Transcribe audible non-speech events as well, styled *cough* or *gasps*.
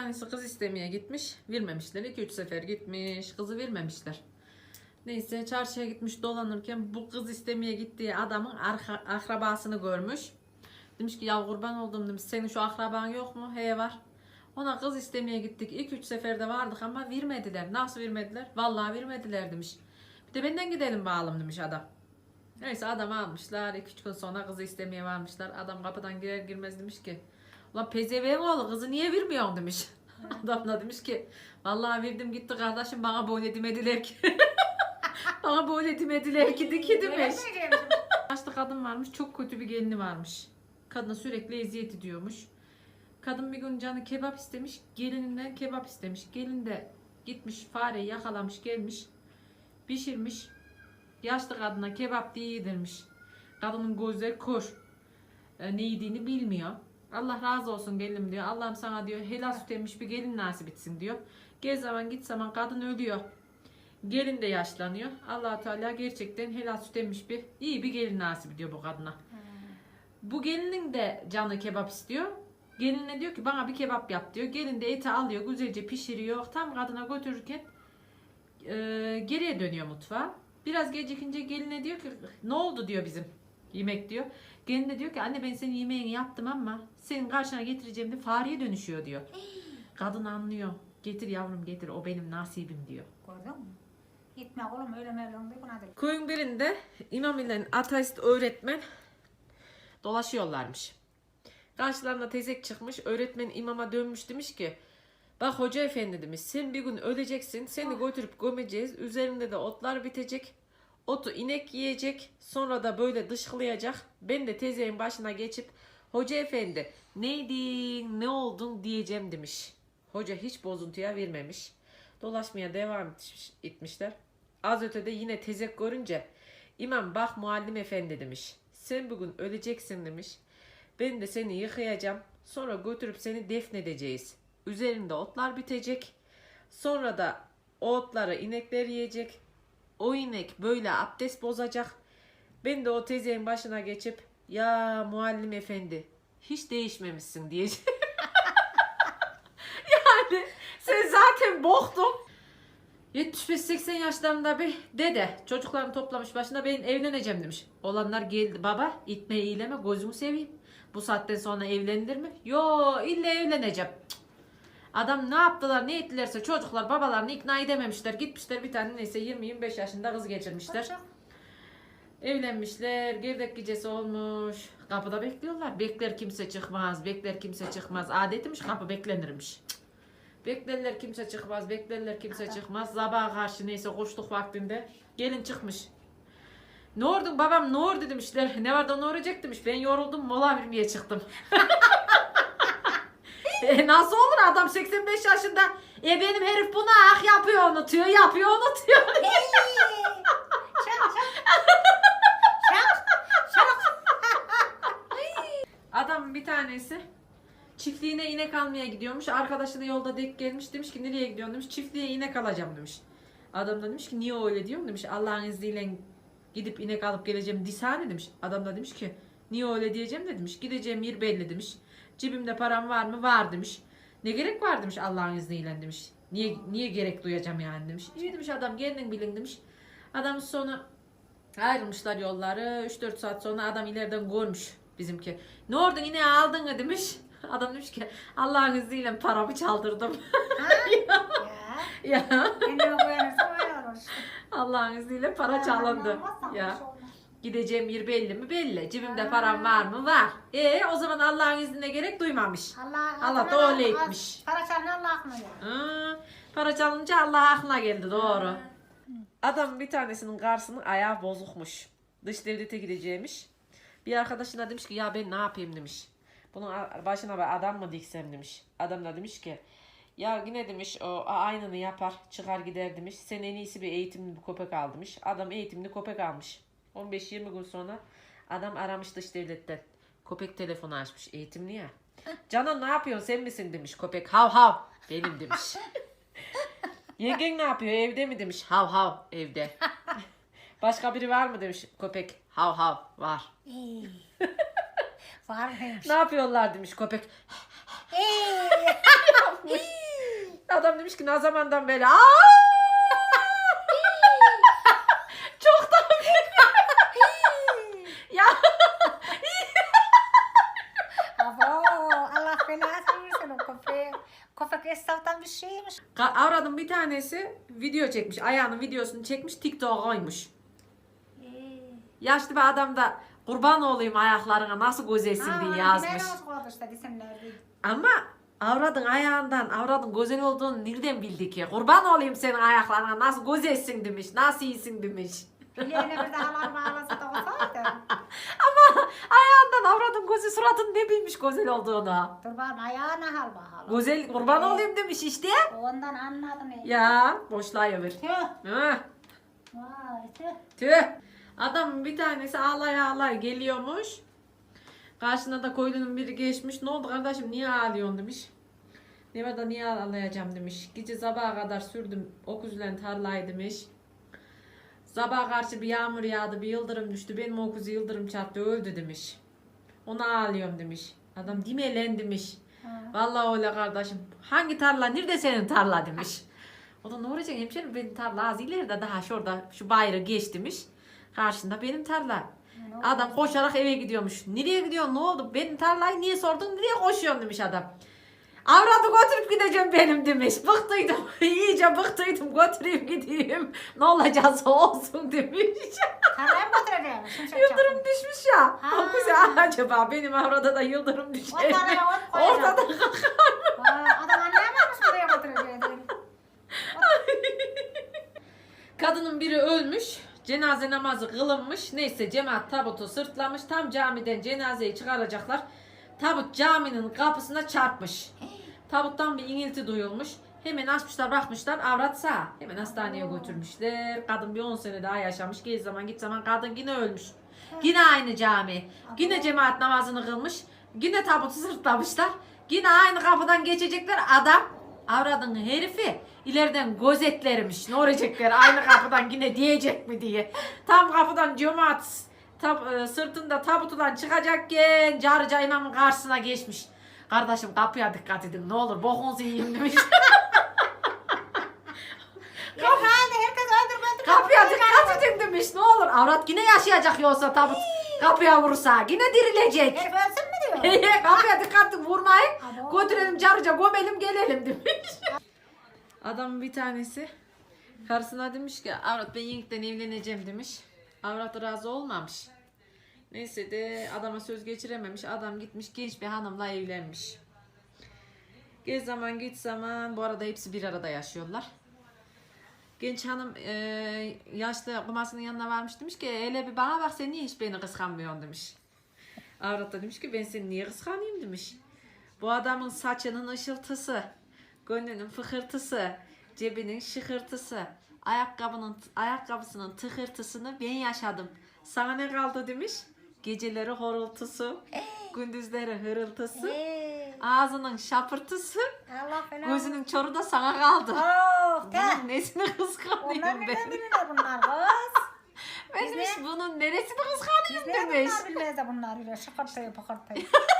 tanesi kız istemeye gitmiş. Vermemişler. 2-3 sefer gitmiş. Kızı vermemişler. Neyse çarşıya gitmiş dolanırken bu kız istemeye gittiği adamın arka- akrabasını görmüş. Demiş ki ya kurban oldum demiş. Senin şu akraban yok mu? He var. Ona kız istemeye gittik. 2-3 seferde vardık ama vermediler. Nasıl vermediler? Vallahi vermediler demiş. Bir de benden gidelim bağlım demiş adam. Neyse adamı almışlar. 2-3 gün sonra kızı istemeye varmışlar. Adam kapıdan girer girmez demiş ki Ulan pezevenk oğlu kızı niye vermiyorsun demiş. *laughs* Adam da demiş ki vallahi verdim gitti kardeşim bana böyle demediler ki. *laughs* bana böyle demediler ki de ki demiş. Yaşlı kadın varmış çok kötü bir gelini varmış. Kadına sürekli eziyet ediyormuş. Kadın bir gün canı kebap istemiş. Gelininden kebap istemiş. Gelin de gitmiş fareyi yakalamış gelmiş. Pişirmiş. Yaşlı kadına kebap diye yedirmiş. Kadının gözleri kör. E, ne yediğini bilmiyor. Allah razı olsun gelinim diyor. Allah'ım sana diyor helal süt emmiş bir gelin nasip etsin diyor. Gel zaman git zaman kadın ölüyor. Gelin de yaşlanıyor. allah Teala gerçekten helal süt emmiş bir iyi bir gelin nasip ediyor bu kadına. Bu gelinin de canı kebap istiyor. Gelinine diyor ki bana bir kebap yap diyor. Gelin de eti alıyor güzelce pişiriyor. Tam kadına götürürken e, geriye dönüyor mutfağa. Biraz gecikince geline diyor ki ne oldu diyor bizim yemek diyor. Gelin de diyor ki anne ben senin yemeğini yaptım ama senin karşına getireceğim de fareye dönüşüyor diyor. *gasps* Kadın anlıyor. Getir yavrum getir o benim nasibim diyor. Gördün mü? Gitme oğlum öyle buna değil. Köyün birinde imam ile ateist öğretmen dolaşıyorlarmış. Karşılarına tezek çıkmış. Öğretmen imama dönmüş demiş ki Bak hoca efendi demiş sen bir gün öleceksin seni götürüp gömeceğiz. Üzerinde de otlar bitecek. Otu inek yiyecek. Sonra da böyle dışkılayacak. Ben de tezeğin başına geçip hoca efendi neydin ne oldun diyeceğim demiş. Hoca hiç bozuntuya vermemiş. Dolaşmaya devam etmiş- etmişler. Az ötede yine tezek görünce İmam bak muallim efendi demiş. Sen bugün öleceksin demiş. Ben de seni yıkayacağım. Sonra götürüp seni defnedeceğiz. Üzerinde otlar bitecek. Sonra da o otları inekler yiyecek. O inek böyle abdest bozacak. Ben de o tezeğin başına geçip ya muallim efendi hiç değişmemişsin diyeceğim. *laughs* yani sen zaten boktun. 75-80 yaşlarında bir dede çocuklarını toplamış başına ben evleneceğim demiş. Olanlar geldi baba itme iyileme gözümü seveyim. Bu saatten sonra evlenilir mi? Yo illa evleneceğim. Cık. Adam ne yaptılar ne ettilerse çocuklar babalarını ikna edememişler. Gitmişler bir tane neyse 20-25 yaşında kız geçirmişler. Evlenmişler, gerdek gecesi olmuş. Kapıda bekliyorlar. Bekler kimse çıkmaz, bekler kimse çıkmaz. Adetmiş kapı beklenirmiş. Beklerler kimse çıkmaz, beklerler kimse çıkmaz. Sabaha karşı neyse koştuk vaktinde. Gelin çıkmış. Ne ordun babam ne ordu demişler. Ne var da ne olacak demiş. Ben yoruldum mola vermeye çıktım. *laughs* *laughs* e, nasıl olur adam 85 yaşında. E benim herif buna ah yapıyor unutuyor, yapıyor unutuyor. *laughs* Çak çak. Çak çak. Adam bir tanesi çiftliğine inek almaya gidiyormuş. Arkadaşına yolda denk gelmiş. Demiş ki nereye gidiyorsun demiş. Çiftliğe inek alacağım demiş. Adam da demiş ki niye öyle diyorum demiş. Allah'ın izniyle gidip inek alıp geleceğim disane demiş. Adam da demiş ki niye öyle diyeceğim de demiş. Gideceğim yer belli demiş. Cebimde param var mı? Var demiş. Ne gerek var demiş Allah'ın izniyle demiş. Niye niye gerek duyacağım yani demiş. İyi demiş adam kendin bilin demiş. Adam sonra Ayrılmışlar yolları. 3-4 saat sonra adam ileriden görmüş bizimki. Ne oldu yine aldın mı demiş. *laughs* Adam demiş ki Allah'ın izniyle paramı çaldırdım. *laughs* Ya. ya. Allah'ın izniyle para çalındı. Ya. Gideceğim yer belli mi belli. Cebimde Ha. param var mı var. E o zaman Allah'ın iznine gerek duymamış. Allah, Allah da öyle etmiş. Para çalın Allah aklına ya. Hı, para çalınca Allah aklına geldi doğru. Adam bir tanesinin karşısının ayağı bozukmuş. Dış devlete gideceğimiş. Bir arkadaşına demiş ki ya ben ne yapayım demiş. Bunun başına bir adam mı diksem demiş. Adam da demiş ki ya yine demiş o aynını yapar çıkar gider demiş. Sen en iyisi bir eğitimli bir köpek al demiş. Adam eğitimli köpek almış. 15-20 gün sonra adam aramış dış devletten. Köpek telefonu açmış eğitimli ya. Canan ne yapıyorsun sen misin demiş köpek. Hav hav benim demiş. *laughs* Yengen ne yapıyor evde mi demiş. Hav hav evde. *laughs* Başka biri var mı demiş köpek. Hav hav var. Var mıymış? Ne yapıyorlar demiş köpek. *laughs* Adam demiş ki ne zamandan beri. Aa! Çok da ya Abo Allah belasını versin o köpeği. Köpek şeymiş. Ka- avradın bir tanesi video çekmiş. Ayağının videosunu çekmiş TikTok'a koymuş. Ee, Yaşlı bir adam da kurban olayım ayaklarına nasıl güzelsin diye yazmış. Ama avradın ayağından avradın güzel olduğunu nereden bildi ki? Kurban olayım senin ayaklarına nasıl güzelsin demiş. Nasıl iyisin demiş. Bileğine bir de halar bağlasa da olsaydı. *laughs* Ama gözü suratın ne bilmiş güzel olduğunu. Bakalım ayağına hal bakalım. Güzel kurban olayım demiş işte. Ondan anladım. Ya. Ya boşluğa ver. Tüh. Vay tüh. Tüh. Adam bir tanesi ağlay ağlay geliyormuş. Karşına da koyunun biri geçmiş. Ne oldu kardeşim niye ağlıyorsun demiş. Ne var da niye ağlayacağım demiş. Gece sabaha kadar sürdüm. Okuzla tarlayı demiş. Sabaha karşı bir yağmur yağdı, bir yıldırım düştü. Benim okuzu yıldırım çarptı, öldü demiş. Ona ağlıyorum demiş. Adam dimelen demiş. Ha. Vallahi öyle kardeşim. Hangi tarla? Nerede senin tarla demiş. *laughs* O da ne olacak hemşerim benim tarla az ileride daha şurada şu bayrağı geç demiş. Karşında benim tarla. Adam koşarak eve gidiyormuş. Nereye gidiyorsun? Ne oldu? Benim tarlayı niye sordun? Nereye koşuyorsun demiş adam. Avradı götürüp gideceğim benim demiş. Bıktıydım. *laughs* İyice bıktıydım. Götüreyim gideyim. Ne olacaksa olsun *laughs* demiş. Tarlaya mı götüreceğim? Şimşek yıldırım düşmüş ya. Ha. Güzel. Acaba benim avrada da yıldırım düşer O mi? tarlaya ot koyacağım. Ortada Vay, Adam anlayamamış buraya götüreceğini. Kadının biri ölmüş. Cenaze namazı kılınmış. Neyse cemaat tabutu sırtlamış. Tam camiden cenazeyi çıkaracaklar. Tabut caminin kapısına çarpmış. Tabuttan bir inilti duyulmuş. Hemen açmışlar bakmışlar avrat sağ. Hemen hastaneye götürmüşler. Kadın bir 10 sene daha yaşamış. Gez zaman git zaman kadın yine ölmüş. Yine aynı cami. Yine cemaat namazını kılmış. Yine tabutu sırtlamışlar. Yine aynı kapıdan geçecekler. Adam avradın herifi ileriden gözetlermiş. Ne olacaklar aynı kapıdan yine diyecek mi diye. Tam kapıdan cemaat tab, e, sırtında tabutudan çıkacakken carıca imamın karşısına geçmiş. Kardeşim kapıya dikkat edin ne olur bokunuzu yiyin demiş. *laughs* Ya hadi herkes öldürmedi. kapıya dikkat edin demiş ne olur. Avrat yine yaşayacak yoksa tabut kapıya vursa yine dirilecek. Herif ölsün mü diyor? kapıya dikkat edin vurmayın. Götürelim carıca gömelim gelelim demiş. Adamın bir tanesi karısına demiş ki avrat ben yeniden evleneceğim demiş. Avrat razı olmamış. Neyse de adama söz geçirememiş. Adam gitmiş genç bir hanımla evlenmiş. Gez zaman git zaman bu arada hepsi bir arada yaşıyorlar. Genç hanım e, yaşlı kumasının yanına varmış demiş ki hele bir bana bak sen niye hiç beni kıskanmıyorsun demiş. Avrat da demiş ki ben seni niye kıskanayım demiş. Bu adamın saçının ışıltısı, gönlünün fıkırtısı, cebinin şıkırtısı, ayakkabının ayakkabısının tıkırtısını ben yaşadım. Sana ne kaldı demiş? Geceleri horultusu, gündüzleri hırıltısı, ağzının şapırtısı, Allah fena. gözünün çoru da sana kaldı. Of de. Bunun nesini Onlar kıskanayım nereden ben? bilirler bunlar kız? Ben demiş bunun neresini Biz kıskanayım ne demiş. bilmez de bunlar öyle şıkırtıyı pıkırtıyı. *laughs*